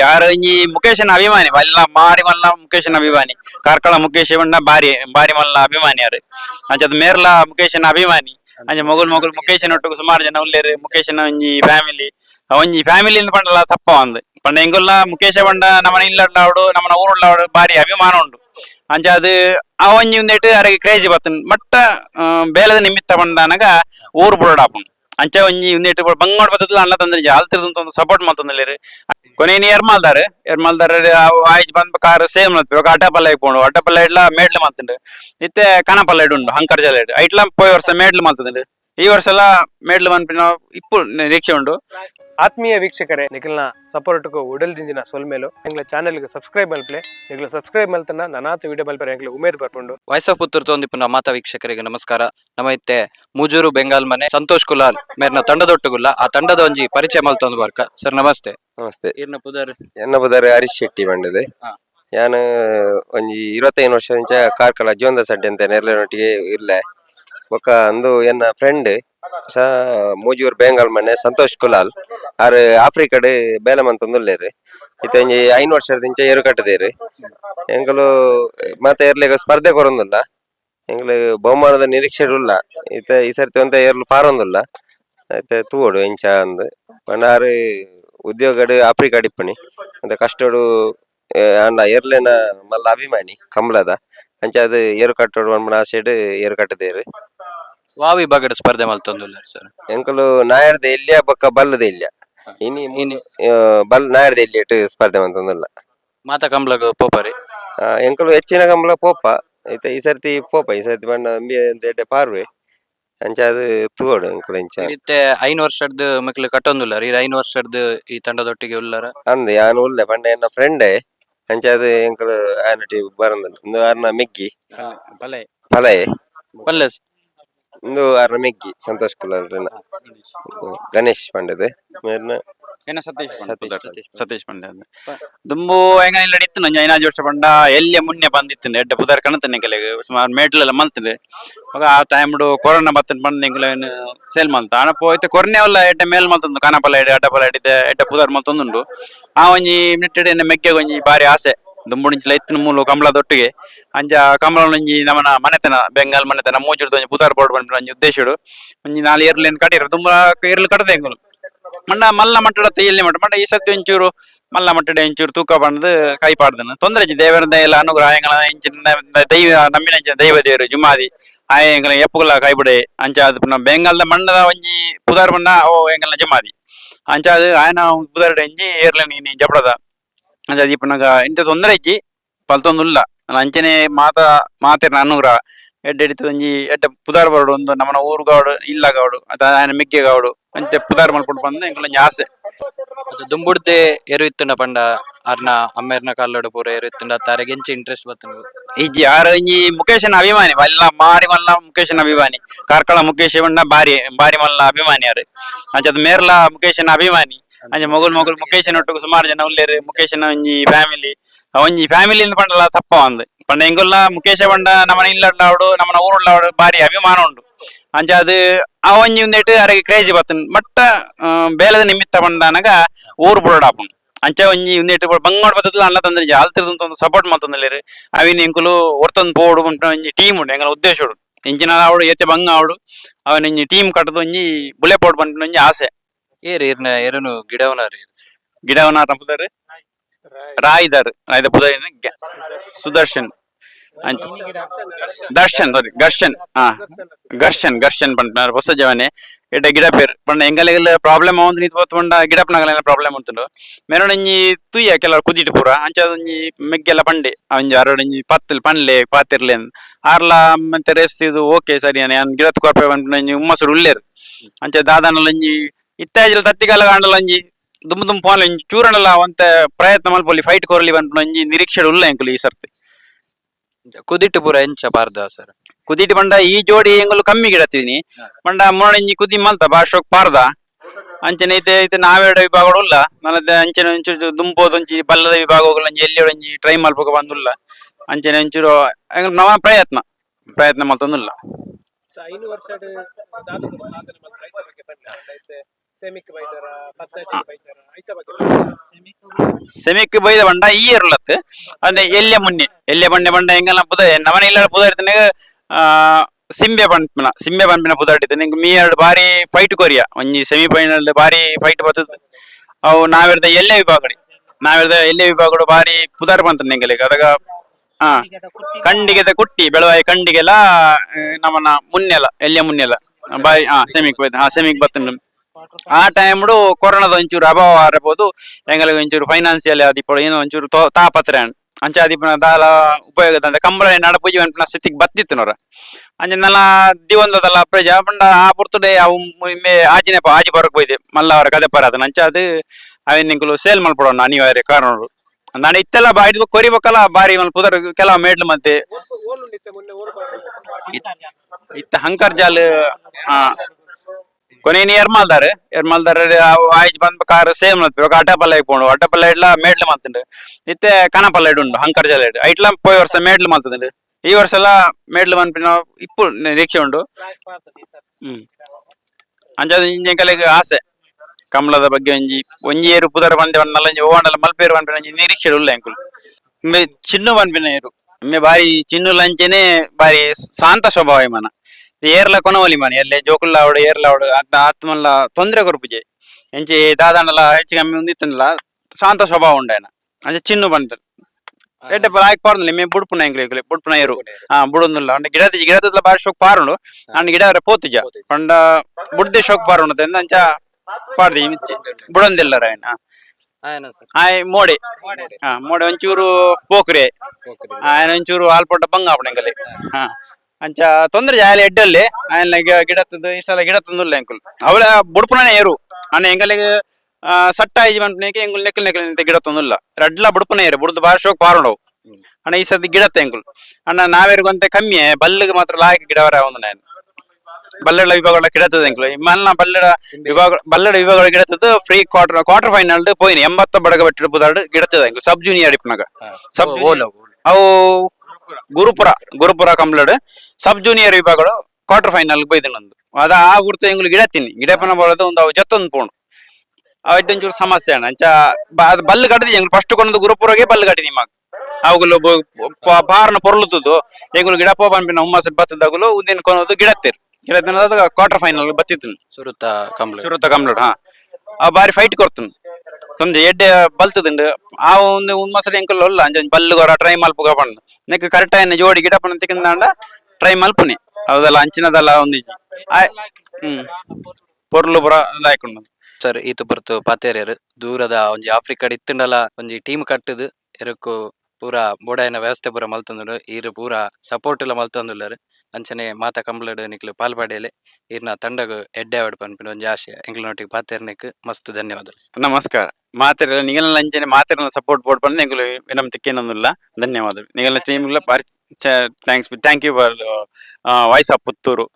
ಯಾರು ಈ ಮುಖೇಶನ ಅಭಿಮಾನಿ? ಮಲ್ಲ ಮಾರಿ ಮಲ್ಲ ಮುಖೇಶನ ಅಭಿಮಾನಿ. ಕಾರ್ಕಳ ಮುಖೇಶ್ ಬಾರಿ ಬಾರಿ ಮಲ್ಲ ಅಭಿಮಾನಿ ಯಾರು ಅಂಚದ ಮೇರ್ಲ ಮುಖೇಶನ ಅಭಿಮಾನಿ. ಅಂಚ ಮೊಗಲ್ ಮೊಗಲ್ ಮುಖೇಶನ ಒಟ್ಟು ಸುಮಾರು ಜನ ಉಳ್ಳೇರು ಮುಖೇಶನ ಒಂಜಿ ಫ್ಯಾಮಿಲಿ ಒಂಜಿ ಫ್ಯಾಮಿಲಿ ಇಂದ ಪಂಡಲ ತಪ್ಪ ಒಂದು. ಪಂಡ ಹೆಂಗುಲ್ಲ ಮುಖೇಶ ಪಂಡ ನಮ್ಮನ ಇಲ್ಲಡ್ಲಾವಡು ನಮ್ಮನ ಊರುಳ್ಳಾವಡು ಬಾರಿ ಅಭಿಮಾನ ಉಂಡು. ಅಂಚ ಅದು ಆ ಒಂಜಿ ಅರಗೆ ಕ್ರೇಜಿ ಬತ್ತನ್ ಆ, ಬೇಲದ ನಿಮಿತ್ತ ಪಂಡನಗ ಊರು ಬುಡಾಪುಂಡು ಅಂಚ ಒಂಜಿ ಒಂದೇಟ್ ಬಂಗೋಡ್ ಬತ್ತದ ಅಣ್ಣ ತಂದ್ರೆ ಆಲ್ತಿರ್ದಂತ ಒಂದು ಸಪೋರ್ಟ್ ಮಾಡ್ತಂದಿಲ್ಲೇರು ಕೊನೆನಿ ಎರ್ಮಾಲ್ದಾರ್ ಎರ್ಮಾಲ್ದಾರ್ ಆಯ್ತು ಬಂದ್ ಕಾರ್ ಸೇಮ್ ಮಾಡ್ತೀವಿ ఒక అడ్డపల్ల అయిపోండు అడ్డపల్ల ఇట్లా మేడ్లు మలుతుండు ఇతే కనపల్ల ఉండు హంకర్ జల్లేడు ఇట్లా పోయి ವರ್ಷ మేడ్లు మలుతుండు ఈ ವರ್ಷ ಎಲ್ಲ మేడ్లు మనిపిన ఇప్పుడు నిరీక్ష ఉండు ಆತ್ಮೀಯ ವೀಕ್ಷಕರೇ ನಿಖಿಲ್ನ ಸಪೋರ್ಟ್ಗೂ ಉಡಲ್ದಿಂದಿನ ಸೊಲ್ಮೇಲು ಎಂಗ್ಲ ಚಾನೆಲ್ಗೆ ಸಬ್ಸ್ಕ್ರೈಬ್ ಮಲ್ಪಲೆ ನಿಗ್ಲ ಸಬ್ಸ್ಕ್ರೈಬ್ ಮಲ್ತನ ನನಾತ ವಿಡಿಯೋ ಮಲ್ಪರೆ ಎಂಗ್ಲ ಉಮೇದ್ ಬರ್ಕೊಂಡು. ವಾಯ್ಸ್ ಆಫ್ ಉತ್ತರ ನಮ್ಮ ಮಾತಾ ವೀಕ್ಷಕರಿಗೆ ನಮಸ್ಕಾರ. ನಮ್ಮ ಇತ್ತೆ ಮುಜೂರು ಬೆಂಗಾಲ್ ಮನೆ ಸಂತೋಷ್ ಕುಲಾಲ್ ಮೇರ್ನ ತಂಡದೊಟ್ಟುಗುಲ್ಲ ಆ ತಂಡದ ಒಂಜಿ ಪರಿಚಯ ಮಲ್ತೊಂದು ಬರ್ಕ. ಸರ್ ನಮಸ್ತೆ. ನಮಸ್ತೆ. ಇರ್ನ ಪುದರ್? ಎನ್ನ ಬುದಾರೆ ಹರೀಶ್ ಶೆಟ್ಟಿ ಬಂಡದೆ ಹಾ. ಯಾನ್ ಒಂಜಿ ಇರುವತ್ತೈದು ವರ್ಷ ಇಂಚ ಕಾರ್ಕಳ ಜೀವನದ ಸಡ್ಡೆ ಅಂತ ನೆರಳಿನೊಟ್ಟಿಗೆ ಇರ್ಲೆ. ಬೊಕ್ಕ ಅಂದು ಎನ್ನ ಫ್ರೆಂಡ್ ಸ, ಮೂಜೂರ್ ಬೆಂಗಾಲ್ ಮನೆ, ಸಂತೋಷ್ ಕುಲಾಲ್. ಆರ್ ಆಫ್ರಿಕಡ್ ಬೇಲಮಂತ ಉಲ್ಲೇರು ಇತ್ತ ಒಂಜಿ ಐನ್ ವರ್ಷದ ಇಂಚ ಏರು ಕಟ್ಟದೇರಿ. ಎಂಕಲು ಮತ್ತೆ ಏರ್ಲಿಗ ಸ್ಪರ್ಧೆ ಕೊರೊಂದುಲ್ಲ ಎಂಗ್ಲು ಬಹುಮಾನದ ನಿರೀಕ್ಷೆ ಉಲ್ಲ ಇತ್ತ ಈ ಸರ್ತಿ ಒಂತ ಏರ್ಲು ಪಾರೊಂದುಲ್ಲ. ಐತೆ ತೂವೋಡು ಇಂಚ ಅಂದ್. ಪಂಡಾರು ಉದ್ಯೋಗಡು ಆಫ್ರಿಕಾ ಇಪ್ಪಣಿ ಅಂತ ಕಷ್ಟಡು ಅಂಡ ಏರ್ಲೆನ ಮಲ್ಲ ಅಭಿಮಾನಿ ಕಮಲದ ಅಂಚ ಅದು ಏರು ಕಟ್ಟೋಡು ಆ ಆಸೆಡ್ ಏರು ಕಟ್ಟದೇರು. ವಾವಿ ಬಗಡ್ ಸ್ಪರ್ಧೆ ಮಲ್ತೊಂದುಲ್ಲ ಸರ್. ಎಂಕಲು ನಾಯರ್ದ ಇಲ್ಯ ಬೊಕ್ಕ ಬಲ್ಲದ ಇಲ್ಲ ಇನಿ ಇನಿ ಬಲ್ ನಾಯರ್ದ ಇಲ್ಲ ಸ್ಪರ್ಧೆ ಮಂತಂದುಲ್ಲ ಮಾತಾ ಕಂಬ್ಲಗ ಪೋಪರಿ ಆ, ಎಂಕಲು ಹೆಚ್ಚಿನ ಕಂಬಳ ಪೋಪ ಐತೆ ಈ ಸರ್ತಿ ಪೋಪ ಈ ಸರ್ತಿ ಬಣ್ಣ ಅಂಬಿ ಎಡ್ಡೆ ಪಾರ್ವೆ. ಅಂಚ ಅದು ತೂವಡು ಎಂಕಲು ಇಂಚ. ಇತ್ತೆ ಐನ್ ವರ್ಷದ ಮಕ್ಕಳು ಕಟ್ಟೊಂದುಲ್ಲ ಈ ಐನ್ ವರ್ಷದ ಈ ತಂಡದೊಟ್ಟಿಗೆ ಉಳ್ಳಾರ. ಅಂದ್ ಯಾನು ಉಲ್ಲೆ ಪಂಡ ಎನ್ನ ಫ್ರೆಂಡೇ ಅಂಚ ಅದು ಎಂಕಲು ಆನಟಿ ಬರಂದಲ್ಲ ಒಂದು ಆರ್ನ ಮಿಗ್ಗಿ. ಬಲೆ ಫಲಯೇ ಪಲ್ಲೆ. ಇಂದು ಮೆಗ್ಗಿ ಸಂತೋಷ್ ಕುಲಾಲ್ ಗಣೇಶ್ ಪಾಂಡೆ ಮೇರ್ನ ಏನ ಸತೀಶ್ ಸತೀಶ್ ಪಂಡ ದುಂಬು ಹೆಂಗ ಇಲ್ಲ ಇತ್ತು ನಂಜ ಐನಾಜು ವರ್ಷ ಪಂಡ ಎಲ್ಲಿ ಮುನ್ನೆ ಬಂದಿತ್ತು ಎಡ್ಡ ಪುದಾರ್ ಕಣತನೆ ಕೆಲೆಗೆ ಸುಮಾರು ಮೇಟ್ಲೆಲ್ಲ ಮಲ್ತಿದೆ ಆಗ ಆ ಟೈಮ್ಡು ಕೊರೋನಾ ಬತ್ತನ್ ಬಂದ್ ಏನು ಸೇಲ್ ಮಲ್ತ. ಆನ ಪೋಯ್ತು ಕೊರ್ನೆ ಎಲ್ಲ ಎಡ್ಡ ಮೇಲ್ ಮಲ್ತಂದು ಕಾನಪಲ್ಲ ಎಡ್ಡೆ ಅಡ್ಡಪಲ್ಲ ಎಡ್ಡೆ ಎಡ್ಡ ಪುದಾರ್ ಮಲ್ತೊಂದುಂಡು ಆ ಒಂಜಿ ಮಿಟ್ಟೆಡೆ ಮೆಗ್ಗೆ ಒಂಜಿ ಬಾರಿ ಆಸೆ. ದುಂಬುಡಿಂಚಲ ಎತ್ತಿನ ಮೂಲು ಕಮಲದೊಟ್ಟಿಗೆ ಅಂಜ ಕಮಲ ಒಂಜಿ ನಮನ ಮನೆತನ ಬೆಂಗಾಲ್ ಮನೆತನ ಮೂಜುರ್ದು ಒಂಜಿ ಪುದಾರ್ ಬೋರ್ಡ್ ಬಂದ್ಬಿಟ್ಟು ಒಂಜಿ ಉದ್ದೇಶಡು ಒಂಜಿ ನಾಲ್ ಏರ್ಲೇನ್ ಕಟ್ಟಿರ ತುಂಬ ಏರ್ಲು ಕಟ್ಟದೆ ಎಂಗುಲು ಮಂಡ ಮಲ್ಲ ಮಟ್ಟಡ ತೆಯ್ಯಲ್ಲಿ ಮಟ್ಟ ಮಂಡ ಈ ಸತಿ ಒಂಚೂರು ಮಲ್ಲ ಮಟ್ಟಡ ಒಂಚೂರು ತೂಕ ಬಂದು ಕೈ ಪಾಡ್ದನ ತೊಂದರೆ ಇಜ್ಜಿ ದೇವರ ದಯೆಲ್ಲ ಅನುಗ್ರಹ ಎಂಗಳ ಇಂಚಿನ ದೈವ ನಮ್ಮಿನ ಇಂಚಿನ ದೈವ ದೇವರು ಜುಮಾದಿ ಆಯ ಎಂಗಳ ಎಪ್ಪುಗಳ ಕೈಬಿಡೆ ಅಂಚ ಅದು ಪುನಃ ಬೆಂಗಾಲ್ದ ಮಂಡದ ಒಂಜಿ ಪುದಾರ್ ಬಣ್ಣ ಓ ಎಂಗಲ್ನ ಜುಮಾದಿ ಅಂಚ ಅದು ಆಯನ ಪುದಾರ್ಡ ಎಂಜಿ ಏರ್ಲ ನೀನಿ ಜಪಡದ ಅದು ಪುನಗ ಇಂಥ ತೊಂದರೆ ಇಜ್ಜಿ ಪಲ್ತೊಂದುಲ್ಲ ಅಂಚನೆ ಮಾತ ಮಾತಿರ್ನ ಅನುಗ್ರಹ ಎಡ್ಡೆ ಹಿಡಿತದ ಒಂಜಿ ಎಡ್ಡೆ ಪುದಾರ್ ಬರೋಡು ಒಂದು ನಮ್ಮನ ಊರುಗಾವಡು ಇಲ್ಲ ಗಾಡು ಅದ ಆಯನ ಮಿಗ್ಗೆ ಗಾವಡು ಅಂತೆ ಪುದಾರ್ ಮಲ್ಕೊಂಡು ಬಂದ್ ಒಂಜಿ ಆಸೆ. ಅದು ದುಂಬುಡ್ದೆ ಏರು ಇತ್ತುಂಡ ಪಂಡ ಅರ್ನ ಅಮ್ಮೇರ್ನ ಕಾಲೋಡು ಪೂರ ಏರು ಇತ್ತುಂಡ ತಾರೆಗೆಂಚಿ ಇಂಟ್ರೆಸ್ಟ್ ಬರ್ತುಂಡು ಇಜ್ಜಿ ಯಾರು ಒಂಜಿ ಮುಖೇಶನ ಅಭಿಮಾನಿ ಮಲ್ಲ ಮಾರಿ ಮಲ್ಲ ಮುಖೇಶನ ಅಭಿಮಾನಿ ಕಾರ್ಕಳ ಮುಖೇಶ್ ಬಾರಿ ಬಾರಿ ಮಲ್ಲ ಅಭಿಮಾನಿ ಯಾರು ಅಂಚದ ಮೇರ್ಲ ಮುಖೇಶನ ಅಭಿಮಾನಿ. ಅಂಚ ಮೊಗಲ್ ಮೊಗಲ್ ಮುಖೇಶನ ಒಟ್ಟು ಸುಮಾರು ಜನ ಉಳ್ಳೇರು ಮುಖೇಶನ ಒಂಜಿ ಫ್ಯಾಮಿಲಿ ಒಂಜಿ ಫ್ಯಾಮಿಲಿ ಇಂದ ಪಂಡಲ ತಪ್ಪ ಒಂದು. ಪಂಡ ಎಂಗೊಲ್ಲ ಮುಖೇಶ ಪಂಡ ನಮ್ಮನ ಇಲ್ಲಡ್ಲಾವಡು ನಮ್ಮನ ಊರುಳ್ಳಾವಡು ಬಾರಿ ಅಭಿಮಾನ ಉಂಡು ಅಂಚ ಅದು ಆ ಒಂಜಿ ಅರಗೆ ಕ್ರೇಜಿ ಬತ್ತನ್ ಮಟ್ಟ ಬೇಲದ ನಿಮಿತ್ತ ಪಂಡನಗ ಊರು ಬುಡಾಪುಂಡು ಅಂಚ ಒಂಜಿ ಒಂದೇಟ್ ಬಂಗೋಡ್ ಬತ್ತದ ಅಣ್ಣ ತಂದ್ರೆ ಒಂದು ಸಪೋರ್ಟ್ ಮಾಡ್ತಂದಿಲ್ಲೇರು ಅವಿನ ಎಂಕುಲು ಒರ್ತೊಂದು ಉಂಟು, ಒಂಜಿ ಟೀಮ್ ಉಂಡು ಎಂಗಲ ಉದ್ದೇಶ ಉಂಡು ಇಂಜಿನ ಆವಡು, ಎತ್ತೆ ಬಂಗ ಆವಡು ಅವನ ಟೀಮ್ ಕಟ್ಟದ ಒಂಜಿ ಬುಲೆ ಪೋಡ್ ಬಂದ ಒಂಜಿ ಆಸೆ. ಏರು ಇರ್ನ ಏರನು ಗಿಡವನ ಗಿಡವನ ರಂಪುದಾರು ರಾಯ್ದಾರ್. ರಾಯ್ದ ಪುದ ಸುದರ್ಶನ್. ಅಂತ ದರ್ಶನ್ ಸಾರಿ ಘರ್ಷನ್. ಹಾ. ಘರ್ಷನ್ ಘರ್ಷನ್ ಪಂಡ ಹೊಸ ಜವನೆ. ಎಡ ಗಿಡ ಪೇರ್. ಪಂಡ ಎಂಗಲೆಗೆಲ್ಲ ಪ್ರಾಬ್ಲಮ್ ಆವಂದು ನಿಂತ್ ಬತ್ತು ಪಂಡ ಗಿಡಪ್ನಗಲೆಲ್ಲ ಪ್ರಾಬ್ಲಮ್ ಉಂಟು ಇಂಜಿ ತುಯ್ಯ ಕೆಲವರು ಕುದಿಟ್ ಪೂರ. ಅಂಚ ಒಂಜಿ ಮೆಗ್ಗೆಲ್ಲ ಪಂಡೆ. ಒಂಜಿ ಇಂಜಿ ಪತ್ತಲ್ ಪಂಡ್ಲೆ ಪಾತಿರ್ಲೆ. ಆರ್ಲ ಮತ್ತೆ ರೇಸ್ತಿದು ಓಕೆ ಸರಿ ನಾನು ಗಿಡತ್ ಕೊರಪೆ ಬಂದ್ಬಿಟ್ಟು ಒಂಜಿ ಉಮ್ಮಸರು ಉಳ್ಳೇರು. ಅಂಚೆ ದಾದಾನಲ್ಲಿ ಒಂಜಿ ಇತ್ತಾಜಿಲ ತತ್ತಿಗಾಲ ಕಾಣಲ್ಲ ಒಂಜಿ ದುಮ್ ದುಮ್ ಫೋನ್ ಚೂರಣಲ್ಲ ಒಂತ ಪ್ರಯತ್ನ ಮಲ್ಪೊಲಿ ಫೈಟ್ ಕೊರಲಿ ಬಂದು ಒಂಜಿ ನಿರೀಕ್ಷೆ ಉಲ್ಲ ಎಂಕುಲು ಈ ಸರ್ತಿ. ಕುದಿಟ್ಟು ಪೂರ ಎಂಚ ಪಾರ್ದ ಸರ್. ಕುದಿಟ್ಟು ಬಂಡ ಈ ಜೋಡಿ ಎಂಗಲು ಕಮ್ಮಿ ಗಿಡತ್ತೀನಿ. ಬಂಡ ಇಂಜಿ ಕುದಿ ಮಲ್ತ ಬಾಶೋಕ್ ಪಾರ್ದ. ಅಂಚನೆ ಐತೆ ಐತೆ ನಾವೇಡ ವಿಭಾಗ ಉಲ್ಲ ನನ್ನ ಅಂಚನೆ ಒಂಚೂರು ಅಂಚಿ ಬಲ್ಲದ ವಿಭಾಗ ಹೋಗಲ್ಲ ಒಂಜಿ ಎಲ್ಲಿ ಒಂಜಿ ಟ್ರೈ ಮಲ್ಪಕ ಬಂದುಲ್ಲ ಅಂಚನೆ ಒಂಚೂರು ನಮ್ಮ ನವ ಪ್ರಯತ್ನ. ಪ್ರಯತ್ನ ಮಲ್ತಂದುಲ್ಲ ವರ್ಷ ಸೆಮಿಕ್ ಐತ ಬಗ್ಗೆ. ಬೈದ ಬಂಡ ಈ ಇರ್ಲತ್ ಅಂದ್ರೆ ಎಲ್ಲೆ ಮುನ್ನೆ ಎಲ್ಲೆ ಬಂಡೆ ಬಂಡ ಹೆಂಗಲ್ಲ ಬುಧ ನವನ ಇಲ್ಲ ಬುಧ ಇರ್ತಾನೆ ಆ ಸಿಂಬೆ ಬಂಪಿನ ಸಿಂಬೆ ಬಂಪಿನ ಬುಧ ಇಟ್ಟಿದ್ದೆ ನಿಂಗೆ ಮೀ ಎರಡು ಬಾರಿ ಫೈಟ್ ಕೊರಿಯ ಒಂಜಿ ಸೆಮಿ ಫೈನಲ್ ಬಾರಿ ಫೈಟ್ ಬರ್ತದ. ಅವು ನಾವಿರ್ದ ಎಲ್ಲೆ ವಿಭಾಗಡಿ ನಾವಿರ್ದ ಎಲ್ಲೆ ವಿಭಾಗಡು ಬಾರಿ ಪುದಾರ್ ಬಂತ ನಿಂಗೆ ಅದಾಗ ಹಾ ಕಂಡಿಗೆದ ಕುಟ್ಟಿ ಬೆಳವಾಯಿ ಕಂಡಿಗೆಲ್ಲ ನಮ್ಮನ್ನ ಮುನ್ನೆಲ ಎಲ್ಲೆ ಮುನ್ನೆಲ ಬಾರಿ ಹಾ ಸೆಮಿಕ್ ಬೈದ ಹಾ ಸೆಮಿಕ್ ಬತ್ತಂಡು ಆ ಟೈಮ್ಡು ಕೊರೋನಾದ ಒಂಚೂರು ಅಭಾವ ಆರಬಹುದು ಹೆಂಗಲ್ಲಿ ಒಂಚೂರು ಫೈನಾನ್ಸಿಯಲ್ ಅದಿಪ್ಪಳು ಏನೋ ಒಂಚೂರು ತೋ ತಾಪತ್ರೆ. ಅಂಚೆ ಅಂಚ ಆದಿಪ್ಪನ ದಾಲ ಉಪಯೋಗ ಅಂತ ಕಂಬಳ ನಡ ಪೂಜೆ ಅನ್ಪನ ಸ್ಥಿತಿಗೆ ಬತ್ತಿತ್ತು ನೋರ ಅಂಚೆ ನಲ್ಲ ದಿವಂದದಲ್ಲ ಪ್ರಜ ಪಂಡ ಆ ಪುರ್ತುಡೆ ಅವು ಇಮ್ಮೆ ಆಜಿನೆ ಆಜಿ ಬರಕ್ ಹೋಯ್ದೆ ಮಲ್ಲ ಅವರ ಕದೆ ಪರ ಅದನ್ನ. ಅಂಚ ಅದು ಅವೇನ್ ನಿಂಕಲು ಸೇಲ್ ಮಾಡ್ಬಿಡೋಣ ಅನಿವಾರ್ಯ ಕಾರಣರು ನಾನು ಇತ್ತೆಲ್ಲ ಬಾ ಇದು ಕೊರಿಬೇಕಲ್ಲ ಬಾರಿ ಮಲ್ ಪುದರ್ ಕೆಲವು ಮೇಡ್ಲು ಮತ್ತೆ. ಇತ್ತ ಹಂಕರ್ ಜಾಲ್ ಆ ಕೊನೆಯ ಎರ್ಮಾಲ್ದಾರ್ ಎರ್ಮಾಲ್ದಾರ್ ಆಯ್ತು ಬಂದ್ ಕಾರ್ ಸೇಮ್ ಮಲ್ಪಿ ಇಟ್ಕೊಂಡು ಅಡ್ಡ ಅಡ್ಡಪಲ್ಲ ಇಡ್ಲ ಮೇಡ್ಲು ಮಲ್ತುಂಡು ಇತ್ತೆ ಕನಪಲ್ಲ ಇಡುಂಡು ಹಂಕರ್ ಜಲ ಇಡು. ಐಟ್ಲ ಪೋಯ್ ವರ್ಷ ಮೇಡ್ಲು ಮಾತುಂಡು ಈ ವರ್ಷ ಎಲ್ಲ ಮೇಡ್ಲು ನಾವು ಇಪ್ಪು ನಿರೀಕ್ಷೆ ಉಂಡು. ಹ್ಮ್. ಅಂಜಾದ ಇಂಜಂಕಲೆಗ್ ಆಸೆ. ಕಮಲದ ಬಗ್ಗೆ ಒಂಜಿ ಒಂಜಿ ಏರು ಪುದರ ಬಂದೆ ಬಂದಲ್ಲ ಒಂಜಿ ಮಲ್ಪೇರು ಬಂಪಿನ ಒಂಜಿ ನಿರೀಕ್ಷೆ ಉಲ್ಲ ಅಂಕುಲು. ಚಿನ್ನು ಬಂದ್ಬಿನ ಏರು. ಬಾರಿ ಚಿನ್ನು ಲಂಚನೆ ಬಾರಿ ಶಾಂತ ಸ್ವಭಾವ ಮನ ಏರ್ಲ ಕೊನವಲಿ ಮನೆ ಎಲ್ಲೇ ಜೋಕುಲ್ಲ ಅವಡು ಏರ್ಲ ಅವಡು ಅದ ಆತ್ಮಲ್ಲ ತೊಂದ್ರೆ ಕೊರ್ಪುಜೆ ಎಂಚಿ ದಾದಾಂಡಲ ಹೆಚ್ಚು ಕಮ್ಮಿ ಒಂದಿತ್ತನಲ್ಲ ಶಾಂತ ಸ್ವಭಾವ ಉಂಡಾಯನ ಅಂಚೆ ಚಿನ್ನು ಬಂತ ಎಡ್ಡೆ ಬರ ಆಯ್ಕೆ ಪಾರ್ನಲ್ಲ ಮೇ ಬುಡ್ಪುನ ಎಂಗ್ಲೆ ಬುಡ್ಪುನ ಏರು ಹಾ ಬುಡೊಂದುಲ್ಲ ಅಂಡ ಗಿಡದ ಗಿಡದ ಬಾರಿ ಶೋಕ್ ಪಾರುಂಡು ಅಂಡ ಗಿಡ ಪೋತುಜ ಪಂಡ ಬುಡ್ದೆ ಶೋಕ್ ಪಾರುಂಡು ಅಂದ ಅಂಚ ಪಾಡ್ದಿ ಬುಡೊಂದಿಲ್ಲ ರಾಯನ ಆಯ್ ಮೋಡೆ ಹಾ ಮೋಡೆ ಒಂಚೂರು ಪೋಕ್ರೆ ఆయన ಒಂಚೂರು ಆಲ್ಪೊಟ್ಟ ಬಂಗ ಆಪಣೆಂಗಲ್ಲಿ ಹಾ ಅಂಚ ತೊಂದ್ರೆ ಜಾಲಿ ಎಡ್ಡಲ್ಲಿ ಆಯ್ನ ಗಿಡ ತಂದು ಈ ಸಲ ಗಿಡ ತಂದು ಎಂಕುಲ್ ಅವಳ ಬುಡ್ಪುನೇ ಏರು. ಅಣ್ಣ ಎಂಗಲಿಗೆ ಸಟ್ಟ ಐದು ಮಂಪನೇಕೆ ಎಂಗುಲ್ ನೆಕ್ಕಲ್ ನೆಕ್ಕಲ್ ನಿಂತ ಗಿಡ ತಂದಿಲ್ಲ. ರಡ್ಲ ಬುಡ್ಪುನೇ ಏರು. ಬುಡ್ದು ಭಾರಿ ಶೋಕ್ ಪಾರೋಡವು ಅಣ್ಣ ಈ ಸತಿ ಗಿಡ ತೆಂಕುಲ್ ಅಣ್ಣ ನಾವೇರಿಗಂತೆ ಕಮ್ಮಿ ಬಲ್ಲಿಗೆ ಮಾತ್ರ ಲಾಯಕ ಗಿಡವರ ಒಂದು ನಾನು. ಬಲ್ಲಡ ವಿಭಾಗಗಳ ಗಿಡತದ ಎಂಕುಲು ಇಮ್ಮಲ್ಲ ಬಲ್ಲಡ ವಿಭಾಗ ಬಲ್ಲಡ ವಿಭಾಗಗಳ ಗಿಡತದ ಫ್ರೀ ಕ್ವಾರ್ಟರ್ ಕ್ವಾರ್ಟರ್ ಫೈನಲ್ ಪೋಯಿನ. ಎಂಬತ್ತ ಬಡಗ ಬೆಟ್ಟಿಡ ಗಿಡ ಗಿಡತದ ಎಂಕುಲು ಸಬ್ ಜೂನಿಯರ್ ಇಪ್ಪನಾಗ ಸಬ್ ಅವು Gurupura. Gurupura complete. Sub junior ವಿಭಾಗಗಳು ಕ್ವಾರ್ಟರ್ ಫೈನಲ್ ಬೈದು ನಂದು. ಅದ ಆ ಗುರ್ತು ಎಂಗುಲು ಗಿಡ ತಿನ್ನಿ ಗಿಡಪನ ಬರೋದು ಒಂದು ಅವು ಜತ್ತೊಂದು ಪೋಣು ಸಮಸ್ಯೆ ಅಣ್ಣ. ಅಂಚ ಅದು ಬಲ್ಲು ಫಸ್ಟ್ ಕೊಂದು ಗುರುಪುರಗೆ ಬಲ್ಲು ಕಟ್ಟಿ ನಿಮ್ಮ ಅವುಗಳು ಪಾರನ ಪೊರ್ಲುತ್ತದು. ಹೆಂಗ್ ಗಿಡ ಪೋ ಹುಮ್ಮಸ್ ಬತ್ತದಾಗಲು ಉದ್ದಿನ ಕೊನದು ಗಿಡತ್ತೀರಿ. ಗಿಡ ತಿನ್ನೋದು ಕ್ವಾರ್ಟರ್ ಫೈನಲ್ ಬತ್ತಿತ್ತು ಸುರುತ ಕಮ್ಲು ಸುರುತ ಕಂಪ್ಲೀಟ್ ಹಾ. ಆ ಬಾರಿ ಫೈಟ್ ಕೊರ್ತನ್ ತೊಂದ್ರೆ ಎಡ್ಡೆ ಬಲ್ತದುಂಡು. ಆ ಒಂದು ಉನ್ಮಸಡಿ ಎಂಕಲ್ ಒಲ್ಲ బల్లు ಬಲ್ಲು ಗೊರ ಟ್ರೈ ಮಲ್ಪುಗ నీకు ನೆಕ್ ಕರೆಕ್ಟ್ ಆಯ್ನ ಜೋಡಿ ಗಿಡ ట్రై ತಿಕ್ಕಂದಾಂಡ ಟ್ರೈ ಮಲ್ಪುನಿ. ಹೌದಲ್ಲ ಅಂಚಿನದಲ್ಲ ಆಯ್ ಹ್ಮ್. ಪೊರ್ಲು ಬರ ಲಾಯ್ಕೊಂಡು ಸರ್ ಈತು ಬರ್ತು ಪಾತೇರಿಯರು ದೂರದ ಒಂಜಿ ಆಫ್ರಿಕಾ ಇತ್ತಂಡಲ ಒಂಜಿ ಟೀಮ್ ಕಟ್ಟದು ಎರಕ್ಕು ಪೂರ ಬೋಡಾಯಿನ ವ್ಯವಸ್ಥೆ ಪೂರ ಮಲ್ತೊಂದುಂಡು ಈರು ಪೂರ ಸಪೋರ್ಟ್ ಎಲ್ಲ ಮಲ್ತೊಂದುಲ್ಲರು. ಅಂಚನೆ ಮಾತ ಕಂಬಳಡ್ ನಿಕ್ಲು ಪಾಲ್ಪಾಡಿಯಲ್ಲಿ ಈರ್ನ ತಂಡಗ ಎಡ್ಡೆ ಆವಡ್ ಪನ್ಪಿನ ಒಂಜಿ ಆಶೆ. ಎಂಕ್ಲನೊಟ್ಟಿಗೆ ಪಾತೇರ್ನಿಕ್ ಮಸ್ತ್ ಧನ್ಯವಾದ ನಮಸ್ಕಾರ. ಮಾತಿರಲ್ಲ, ನಿಗಲ ಅಂಚನೆ ಮಾತಿರಲ್ಲ ಸಪೋರ್ಟ್ ಬೋರ್ಡ್ ಬಂದು ಎಂಗುಲು ವಿನಮ್ ತಿಕ್ಕೇನೊಂದಿಲ್ಲ ಧನ್ಯವಾದಗಳು. ನಿಗಲ ಟೀಮ್ಗಳ ಬಾರಿ thanks thank you for voice of Puttur